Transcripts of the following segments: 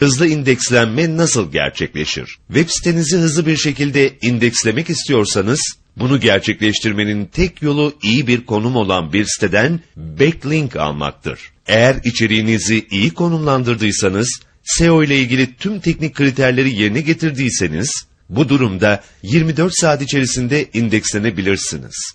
Hızlı indekslenme nasıl gerçekleşir? Web sitenizi hızlı bir şekilde indekslemek istiyorsanız, bunu gerçekleştirmenin tek yolu iyi bir konum olan bir siteden backlink almaktır. Eğer içeriğinizi iyi konumlandırdıysanız, SEO ile ilgili tüm teknik kriterleri yerine getirdiyseniz, bu durumda 24 saat içerisinde indekslenebilirsiniz.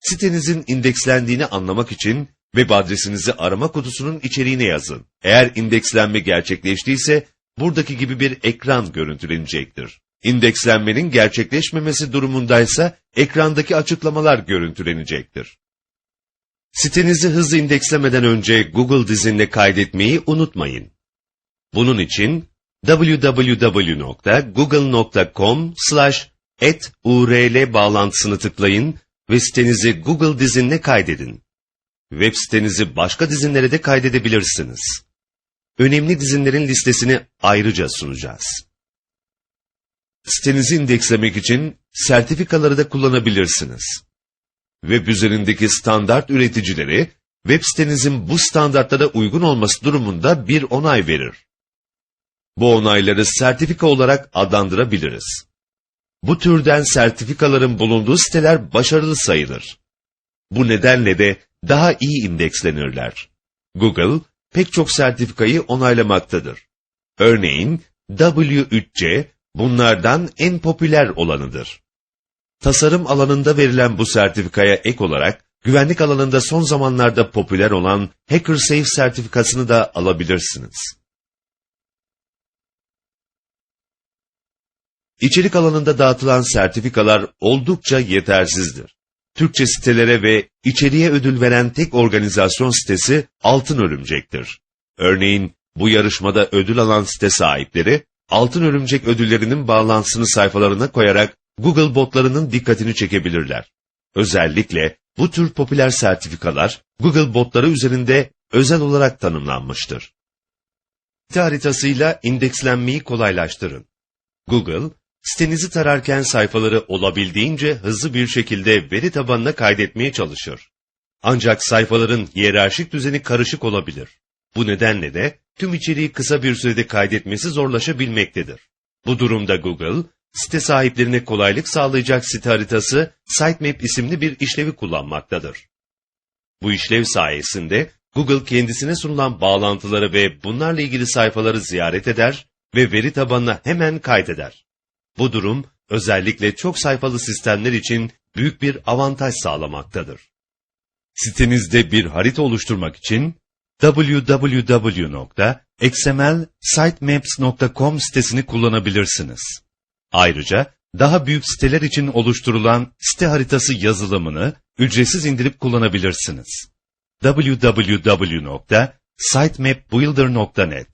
Sitenizin indekslendiğini anlamak için web adresinizi arama kutusunun içeriğine yazın. Eğer indekslenme gerçekleştiyse buradaki gibi bir ekran görüntülenecektir. İndekslenmenin gerçekleşmemesi durumundaysa ekrandaki açıklamalar görüntülenecektir. Sitenizi hızlı indekslemeden önce Google dizinle kaydetmeyi unutmayın. Bunun için www.google.com url bağlantısını tıklayın ve sitenizi Google dizinle kaydedin. Web sitenizi başka dizinlere de kaydedebilirsiniz. Önemli dizinlerin listesini ayrıca sunacağız. Sitenizi indekslemek için sertifikaları da kullanabilirsiniz. Web üzerindeki standart üreticileri, web sitenizin bu standartlara uygun olması durumunda bir onay verir. Bu onayları sertifika olarak adlandırabiliriz. Bu türden sertifikaların bulunduğu siteler başarılı sayılır. Bu nedenle de daha iyi indekslenirler. Google pek çok sertifikayı onaylamaktadır. Örneğin W3C bunlardan en popüler olanıdır. Tasarım alanında verilen bu sertifikaya ek olarak, güvenlik alanında son zamanlarda popüler olan HackerSafe sertifikasını da alabilirsiniz. İçerik alanında dağıtılan sertifikalar oldukça yetersizdir. Türkçe sitelere ve içeriğe ödül veren tek organizasyon sitesi Altın Örümcek'tir. Örneğin bu yarışmada ödül alan site sahipleri, Altın Örümcek ödüllerinin bağlantısını sayfalarına koyarak Google botlarının dikkatini çekebilirler. Özellikle bu tür popüler sertifikalar Google botları üzerinde özel olarak tanımlanmıştır. Site haritasıyla indekslenmeyi kolaylaştırın. Google, sitenizi tararken sayfaları olabildiğince hızlı bir şekilde veri tabanına kaydetmeye çalışır. Ancak sayfaların hiyerarşik düzeni karışık olabilir. Bu nedenle de tüm içeriği kısa bir sürede kaydetmesi zorlaşabilmektedir. Bu durumda Google, site sahiplerine kolaylık sağlayacak site haritası Sitemap isimli bir işlevi kullanmaktadır. Bu işlev sayesinde Google kendisine sunulan bağlantıları ve bunlarla ilgili sayfaları ziyaret eder ve veri tabanına hemen kaydeder. Bu durum özellikle çok sayfalı sistemler için büyük bir avantaj sağlamaktadır. Sitenizde bir harita oluşturmak için www.xmlsitemaps.com sitesini kullanabilirsiniz. Ayrıca daha büyük siteler için oluşturulan site haritası yazılımını ücretsiz indirip kullanabilirsiniz. www.sitemapbuilder.net